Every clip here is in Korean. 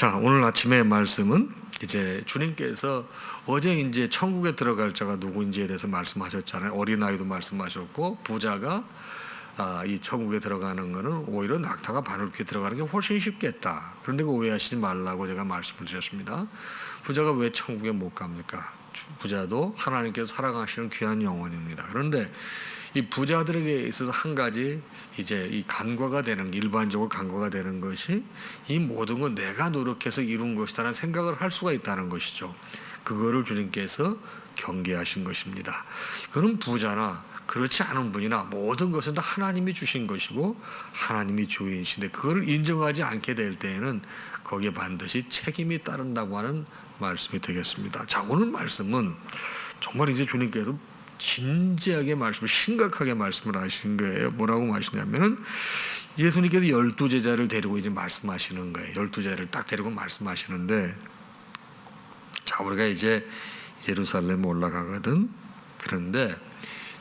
자, 오늘 아침의 말씀은 이제 주님께서 어제 이제 천국에 들어갈 자가 누구인지에 대해서 말씀하셨잖아요. 어린아이도 말씀하셨고 부자가 아, 이 천국에 들어가는 거는 오히려 낙타가 바늘 귀에 들어가는 게 훨씬 쉽겠다. 그런데 그 오해하시지 말라고 제가 말씀을 드렸습니다. 부자가 왜 천국에 못 갑니까? 부자도 하나님께서 사랑하시는 귀한 영혼입니다. 그런데 이 부자들에게 있어서 한 가지 이제 이 간과가 되는 일반적으로 간과가 되는 것이 이 모든 건 내가 노력해서 이룬 것이다라는 생각을 할 수가 있다는 것이죠. 그거를 주님께서 경계하신 것입니다. 그는 부자나 그렇지 않은 분이나 모든 것은 다 하나님이 주신 것이고 하나님이 주인이신데 그거를 인정하지 않게 될 때에는 거기에 반드시 책임이 따른다고 하는 말씀이 되겠습니다. 자, 오늘 말씀은 정말 이제 주님께서 진지하게 말씀을 심각하게 말씀을 하신 거예요. 뭐라고 하시냐면은 예수님께서 열두 제자를 데리고 이제 말씀하시는 거예요. 열두 제자를 딱 데리고 말씀하시는데 자 우리가 이제 예루살렘 올라가거든. 그런데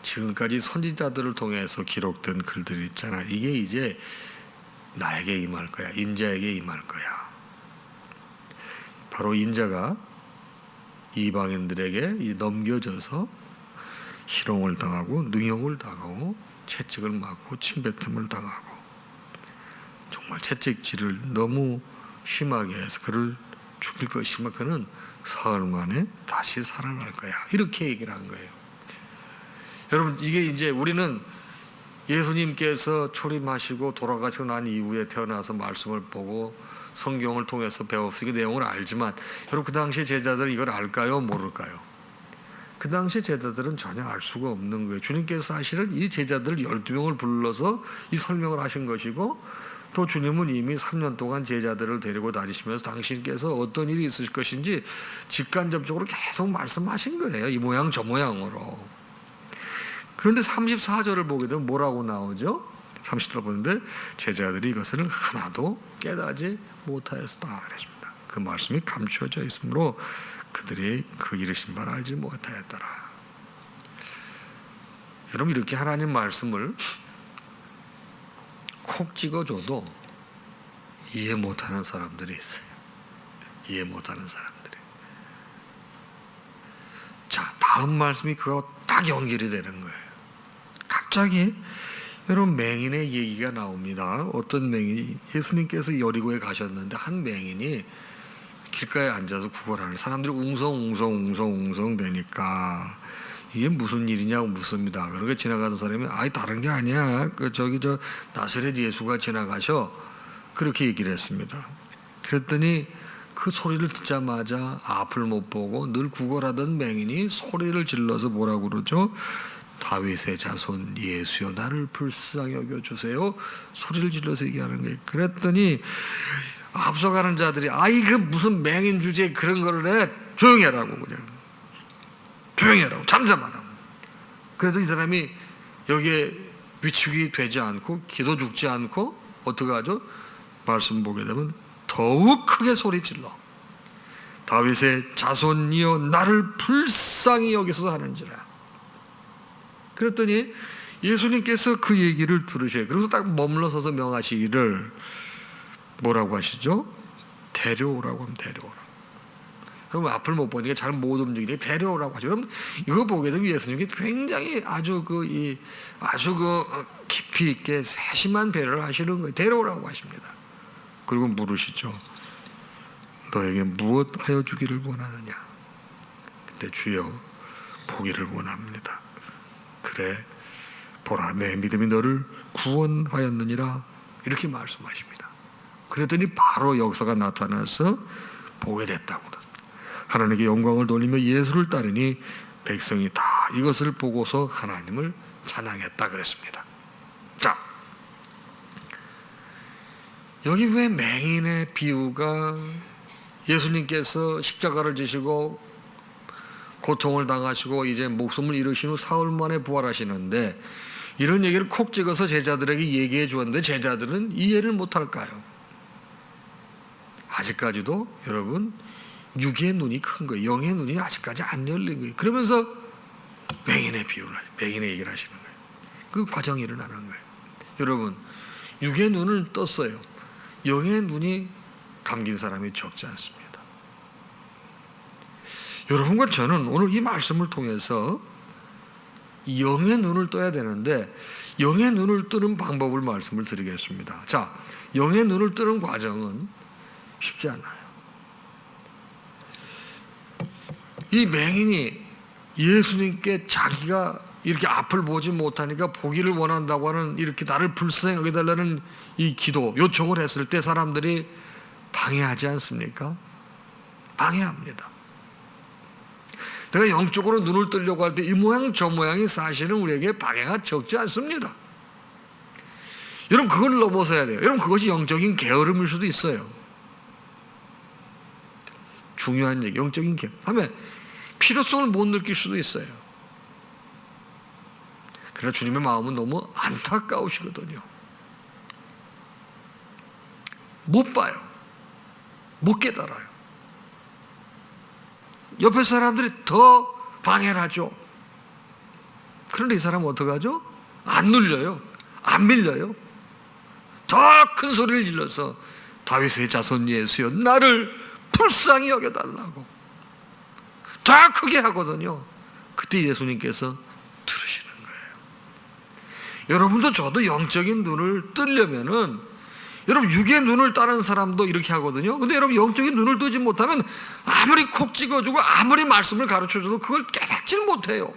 지금까지 선지자들을 통해서 기록된 글들이 있잖아. 이게 이제 나에게 임할 거야. 인자에게 임할 거야. 바로 인자가 이방인들에게 이 넘겨져서 희롱을 당하고 능욕을 당하고 채찍을 맞고 침뱉음을 당하고 정말 채찍질을 너무 심하게 해서 그를 죽일 것이지만 그는 사흘 만에 다시 살아날 거야 이렇게 얘기를 한 거예요. 여러분 이게 이제 우리는 예수님께서 초림하시고 돌아가시고 난 이후에 태어나서 말씀을 보고 성경을 통해서 배웠으니 그 내용을 알지만 여러분 그 당시 제자들 이걸 알까요 모를까요? 그 당시 제자들은 전혀 알 수가 없는 거예요. 주님께서 사실은 이 제자들 12명을 불러서 이 설명을 하신 것이고 또 주님은 이미 3년 동안 제자들을 데리고 다니시면서 당신께서 어떤 일이 있으실 것인지 직간접적으로 계속 말씀하신 거예요. 이 모양 저 모양으로. 그런데 34절을 보게 되면 뭐라고 나오죠? 30절 보는데 제자들이 이것을 하나도 깨닫지 못하였다 그랬습니다. 그 말씀이 감추어져 있으므로 그들이 그 이르신 바를 알지 못하였더라. 여러분 이렇게 하나님 말씀을 콕 찍어줘도 이해 못하는 사람들이 있어요. 이해 못하는 사람들이. 자 다음 말씀이 그거 딱 연결이 되는 거예요. 갑자기 여러분 맹인의 얘기가 나옵니다. 어떤 맹인이 예수님께서 여리고에 가셨는데 한 맹인이 길가에 앉아서 구걸하는 사람들이 웅성웅성 웅성웅성 되니까 이게 무슨 일이냐고 묻습니다. 그러니까 지나가던 사람이 아이 다른 게 아니야. 그 저기 저 나사렛 예수가 지나가셔 그렇게 얘기를 했습니다. 그랬더니 그 소리를 듣자마자 앞을 못 보고 늘 구걸하던 맹인이 소리를 질러서 뭐라고 그러죠? 다윗의 자손 예수여 나를 불쌍히 여겨 주세요. 소리를 질러서 얘기하는 거예요. 그랬더니 앞서가는 자들이 아이 그 무슨 맹인 주제에 그런 거를 해? 조용히 하라고 그냥. 조용히 하라고. 잠잠하라고. 그래도 이 사람이 여기에 위축이 되지 않고 기도 죽지 않고 어떻게 하죠? 말씀 보게 되면 더욱 크게 소리 질러. 다윗의 자손이여 나를 불쌍히 여기서 하는지라. 그랬더니 예수님께서 그 얘기를 들으셔요. 그래서 딱 머물러서서 명하시기를 뭐라고 하시죠? 데려오라고 하면 데려오라. 그럼 앞을 못 보니까 잘 못 움직이니 데려오라고 하죠. 그럼 이거 보게 되면 예수님이 굉장히 아주 그 이 아주 그 깊이 있게 세심한 배려를 하시는 거예요. 데려오라고 하십니다. 그리고 물으시죠. 너에게 무엇 하여 주기를 원하느냐? 그때 주여 보기를 원합니다. 그래 보라 내 믿음이 너를 구원하였느니라 이렇게 말씀하십니다. 그랬더니 바로 역사가 나타나서 보게 됐다고. 하나님께 영광을 돌리며 예수를 따르니 백성이 다 이것을 보고서 하나님을 찬양했다 그랬습니다. 자, 여기 왜 맹인의 비유가 예수님께서 십자가를 지시고 고통을 당하시고 이제 목숨을 잃으신 후 사흘 만에 부활하시는데 이런 얘기를 콕 찍어서 제자들에게 얘기해 주었는데 제자들은 이해를 못할까요? 아직까지도 여러분 육의 눈이 큰 거예요. 영의 눈이 아직까지 안 열린 거예요. 그러면서 맹인의 비유를 하죠. 맹인의 얘기를 하시는 거예요. 그 과정이 일어나는 거예요. 여러분 육의 눈을 떴어요. 영의 눈이 담긴 사람이 적지 않습니다. 여러분과 저는 오늘 이 말씀을 통해서 영의 눈을 떠야 되는데 영의 눈을 뜨는 방법을 말씀을 드리겠습니다. 자, 영의 눈을 뜨는 과정은 쉽지 않아요. 이 맹인이 예수님께 자기가 이렇게 앞을 보지 못하니까 보기를 원한다고 하는 이렇게 나를 불쌍하게 달라는 이 기도 요청을 했을 때 사람들이 방해하지 않습니까? 방해합니다. 내가 영적으로 눈을 뜨려고 할 때 이 모양 저 모양이 사실은 우리에게 방해가 적지 않습니다. 여러분 그걸 넘어서야 돼요. 여러분 그것이 영적인 게으름일 수도 있어요. 중요한 얘기, 영적인 게으름. 하면 필요성을 못 느낄 수도 있어요. 그러나 주님의 마음은 너무 안타까우시거든요. 못 봐요. 못 깨달아요. 옆에 사람들이 더 방해를 하죠. 그런데 이 사람은 어떡하죠? 안 눌려요. 안 밀려요. 더 큰 소리를 질러서 다윗의 자손 예수여 나를 불쌍히 여겨달라고 더 크게 하거든요. 그때 예수님께서 들으시는 거예요. 여러분도 저도 영적인 눈을 뜨려면은 여러분 육의 눈을 따는 사람도 이렇게 하거든요. 근데 여러분 영적인 눈을 뜨지 못하면 아무리 콕 찍어주고 아무리 말씀을 가르쳐줘도 그걸 깨닫질 못해요.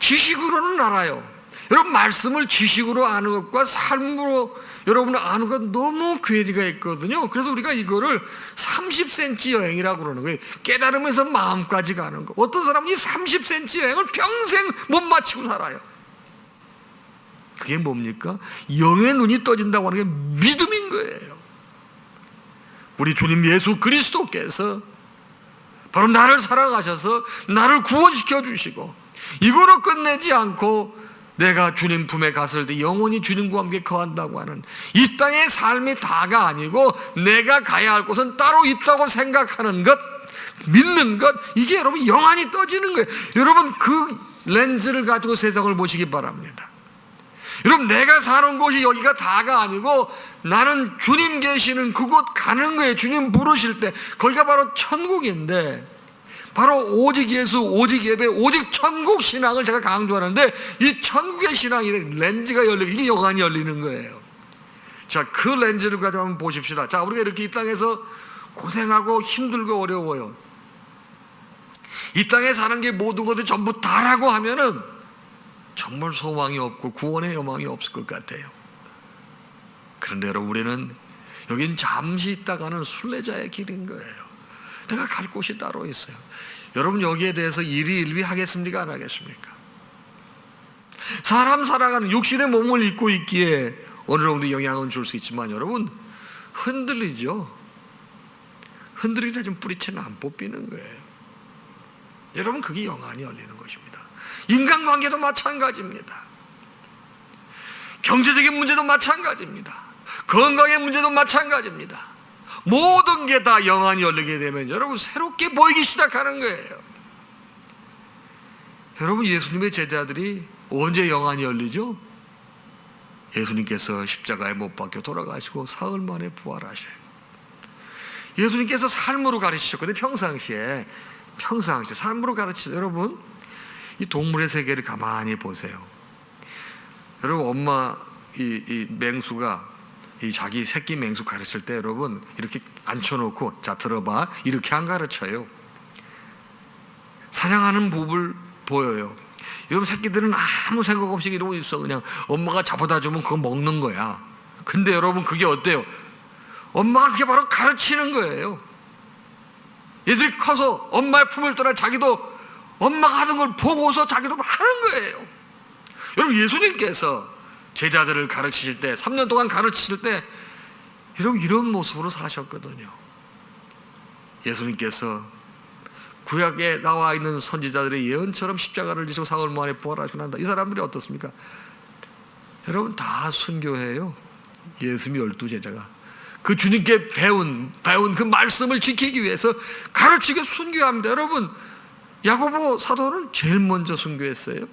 지식으로는 알아요. 여러분 말씀을 지식으로 아는 것과 삶으로 여러분 아는 것 너무 괴리가 있거든요. 그래서 우리가 이거를 30cm 여행이라고 그러는 거예요. 깨달으면서 마음까지 가는 거. 어떤 사람은 이 30cm 여행을 평생 못 마치고 살아요. 그게 뭡니까? 영의 눈이 떠진다고 하는 게 믿음인 거예요. 우리 주님 예수 그리스도께서 바로 나를 사랑하셔서 나를 구원시켜 주시고 이거로 끝내지 않고 내가 주님 품에 갔을 때 영원히 주님과 함께 거한다고 하는 이 땅의 삶이 다가 아니고 내가 가야 할 곳은 따로 있다고 생각하는 것 믿는 것 이게 여러분 영안이 떠지는 거예요. 여러분 그 렌즈를 가지고 세상을 보시기 바랍니다. 여러분 내가 사는 곳이 여기가 다가 아니고 나는 주님 계시는 그곳 가는 거예요. 주님 부르실 때 거기가 바로 천국인데 바로 오직 예수, 오직 예배, 오직 천국 신앙을 제가 강조하는데 이 천국의 신앙이 렌즈가 열리고 이게 영안이 열리는 거예요. 자, 그 렌즈를 가지고 한번 보십시다. 자, 우리가 이렇게 이 땅에서 고생하고 힘들고 어려워요. 이 땅에 사는 게 모든 것을 전부 다라고 하면은 정말 소망이 없고 구원의 여망이 없을 것 같아요. 그런데 여러분 우리는 여긴 잠시 있다가는 순례자의 길인 거예요. 내가 갈 곳이 따로 있어요. 여러분 여기에 대해서 일희일비 하겠습니까? 안 하겠습니까? 사람 살아가는 육신의 몸을 입고 있기에 어느 정도 영향은 줄 수 있지만 여러분 흔들리죠. 흔들리다 좀 뿌리채는 안 뽑히는 거예요. 여러분 그게 영안이 열리는 것입니다. 인간관계도 마찬가지입니다. 경제적인 문제도 마찬가지입니다. 건강의 문제도 마찬가지입니다. 모든 게 다 영안이 열리게 되면 여러분 새롭게 보이기 시작하는 거예요. 여러분 예수님의 제자들이 언제 영안이 열리죠? 예수님께서 십자가에 못 박혀 돌아가시고 사흘 만에 부활하셔요. 예수님께서 삶으로 가르치셨거든요. 평상시에 평상시에 삶으로 가르치죠. 여러분 이 동물의 세계를 가만히 보세요. 여러분 엄마 이, 이 맹수가 이 자기 새끼 맹수 가르칠 때 여러분 이렇게 앉혀놓고 자 들어봐 이렇게 안 가르쳐요. 사냥하는 법을 보여요. 여러분 새끼들은 아무 생각 없이 이러고 있어 그냥 엄마가 잡아다 주면 그거 먹는 거야. 근데 여러분 그게 어때요? 엄마가 그게 바로 가르치는 거예요. 얘들이 커서 엄마의 품을 떠나 자기도 엄마가 하는 걸 보고서 자기도 하는 거예요. 여러분 예수님께서 제자들을 가르치실 때 3년 동안 가르치실 때 여러분 이런 모습으로 사셨거든요. 예수님께서 구약에 나와 있는 선지자들의 예언처럼 십자가를 지시고 사흘 만에 부활하시고 난다. 이 사람들이 어떻습니까? 여러분 다 순교해요. 예수님 열두 제자가 그 주님께 배운 배운 그 말씀을 지키기 위해서 가르치게 순교합니다. 여러분 야고보 사도는 제일 먼저 순교했어요.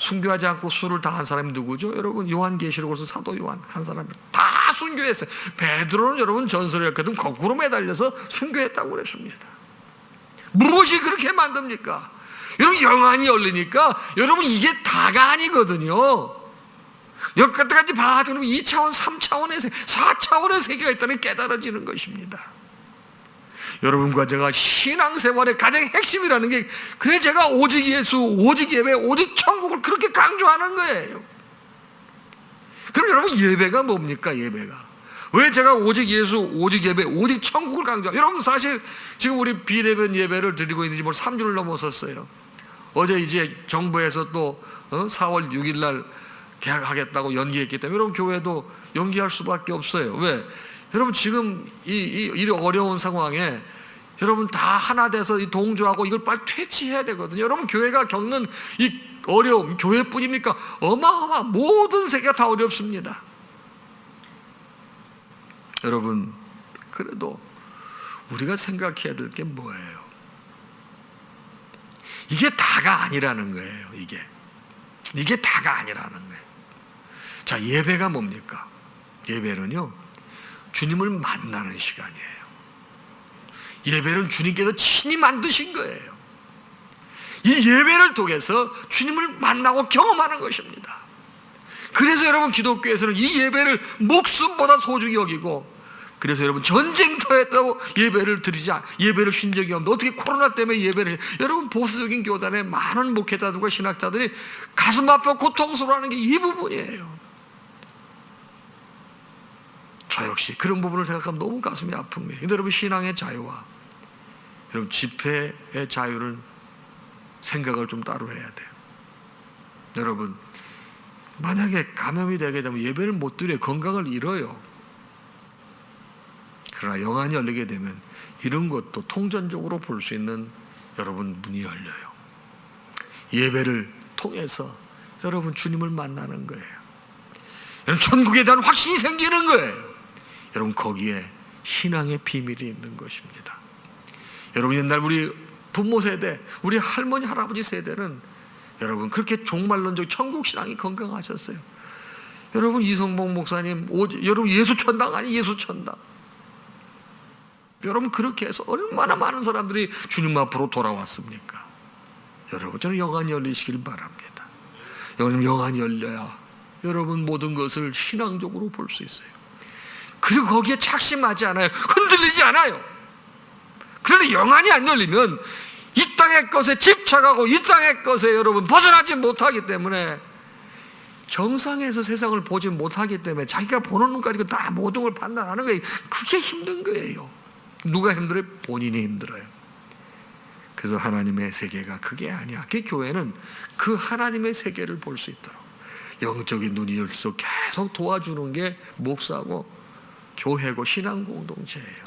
순교하지 않고 술을 다한 사람이 누구죠? 여러분 요한계시록에서 사도 요한 한 사람이 다 순교했어요. 베드로는 여러분 전설이었거든 거꾸로 매달려서 순교했다고 그랬습니다. 무엇이 그렇게 만듭니까? 여러분 영안이 열리니까 여러분 이게 다가 아니거든요. 여기까지 봐도 2차원, 3차원의 세계, 4차원의 세계가 있다는 게 깨달아지는 것입니다. 여러분과 제가 신앙생활의 가장 핵심이라는 게 그래 제가 오직 예수, 오직 예배, 오직 천국을 그렇게 강조하는 거예요. 그럼 여러분 예배가 뭡니까 예배가? 왜 제가 오직 예수, 오직 예배, 오직 천국을 강조? 여러분 사실 지금 우리 비대면 예배를 드리고 있는지 뭘 3주를 넘었었어요. 어제 이제 정부에서 또 어? 4월 6일 날 개학하겠다고 연기했기 때문에 여러분 교회도 연기할 수밖에 없어요. 왜? 여러분 지금 이, 이, 이 어려운 상황에 여러분 다 하나 돼서 이 동조하고 이걸 빨리 퇴치해야 되거든요. 여러분 교회가 겪는 이 어려움 교회뿐입니까? 어마어마 모든 세계가 다 어렵습니다. 여러분 그래도 우리가 생각해야 될 게 뭐예요? 이게 다가 아니라는 거예요. 이게 이게 다가 아니라는 거예요. 자 예배가 뭡니까? 예배는요 주님을 만나는 시간이에요. 예배는 주님께서 친히 만드신 거예요. 이 예배를 통해서 주님을 만나고 경험하는 것입니다. 그래서 여러분 기독교에서는 이 예배를 목숨보다 소중히 여기고 그래서 여러분 전쟁터에다고 예배를 드리지 않- 예배를 쉰 적이 없는데 어떻게 코로나 때문에 예배를 여러분 보수적인 교단의 많은 목회자들과 신학자들이 가슴 아파 고통스러워하는 게 이 부분이에요. 저 역시 그런 부분을 생각하면 너무 가슴이 아픈 거예요. 근데 여러분 신앙의 자유와 여러분 집회의 자유를 생각을 좀 따로 해야 돼요. 여러분 만약에 감염이 되게 되면 예배를 못 드려 건강을 잃어요. 그러나 영안이 열리게 되면 이런 것도 통전적으로 볼 수 있는 여러분 문이 열려요. 예배를 통해서 여러분 주님을 만나는 거예요. 여러분 천국에 대한 확신이 생기는 거예요. 여러분 거기에 신앙의 비밀이 있는 것입니다. 여러분 옛날 우리 부모 세대, 우리 할머니 할아버지 세대는 여러분 그렇게 종말론적 천국 신앙이 건강하셨어요. 여러분 이성봉 목사님, 오, 여러분 예수 천당 아니 예수 천당. 여러분 그렇게 해서 얼마나 많은 사람들이 주님 앞으로 돌아왔습니까? 여러분 저는 영안이 열리시길 바랍니다. 여러분 영안이 열려야 여러분 모든 것을 신앙적으로 볼 수 있어요. 그리고 거기에 착심하지 않아요. 흔들리지 않아요. 그런데 영안이 안 열리면 이 땅의 것에 집착하고 이 땅의 것에 여러분 벗어나지 못하기 때문에 정상에서 세상을 보지 못하기 때문에 자기가 보는 눈 가지고 다 모든 걸 판단하는 거예요. 그게 힘든 거예요. 누가 힘들어요? 본인이 힘들어요. 그래서 하나님의 세계가 그게 아니야. 그 교회는 그 하나님의 세계를 볼 수 있도록 영적인 눈이 열수 계속 도와주는 게 목사고 교회고 신앙 공동체예요.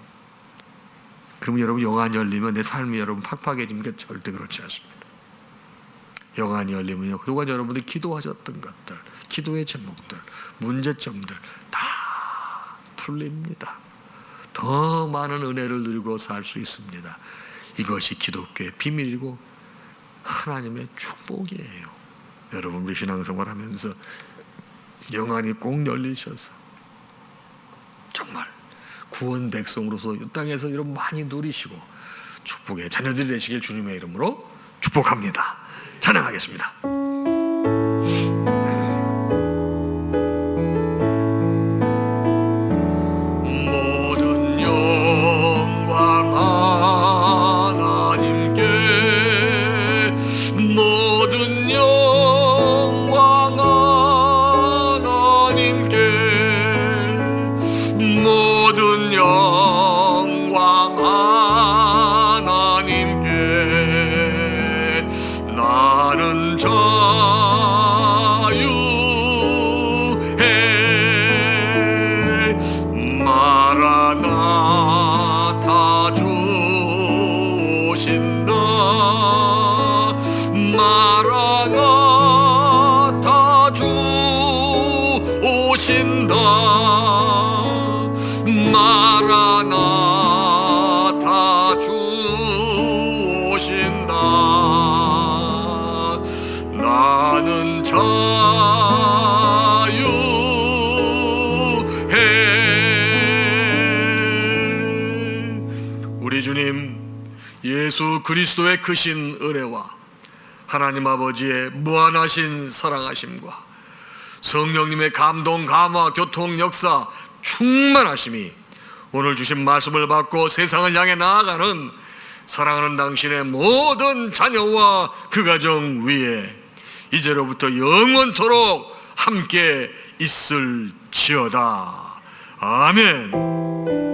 그러면 여러분 영안이 열리면 내 삶이 여러분 팍팍해집니까? 절대 그렇지 않습니다. 영안이 열리면요. 그동안 여러분들이 기도하셨던 것들, 기도의 제목들, 문제점들 다 풀립니다. 더 많은 은혜를 누리고 살 수 있습니다. 이것이 기독교의 비밀이고 하나님의 축복이에요. 여러분 우리 신앙생활 하면서 영안이 꼭 열리셔서 구원 백성으로서 이 땅에서 이런 많이 누리시고 축복의 자녀들이 되시길 주님의 이름으로 축복합니다. 찬양하겠습니다. 계신다 나라가 다 주 오신다. 마라나다 주 오신다. 나는 자유해. 우리 주님 예수 그리스도의 크신 은혜와 하나님 아버지의 무한하신 사랑하심과 성령님의 감동, 감화, 교통, 역사, 충만하심이 오늘 주신 말씀을 받고 세상을 향해 나아가는 사랑하는 당신의 모든 자녀와 그 가정 위에 이제로부터 영원토록 함께 있을지어다. 아멘.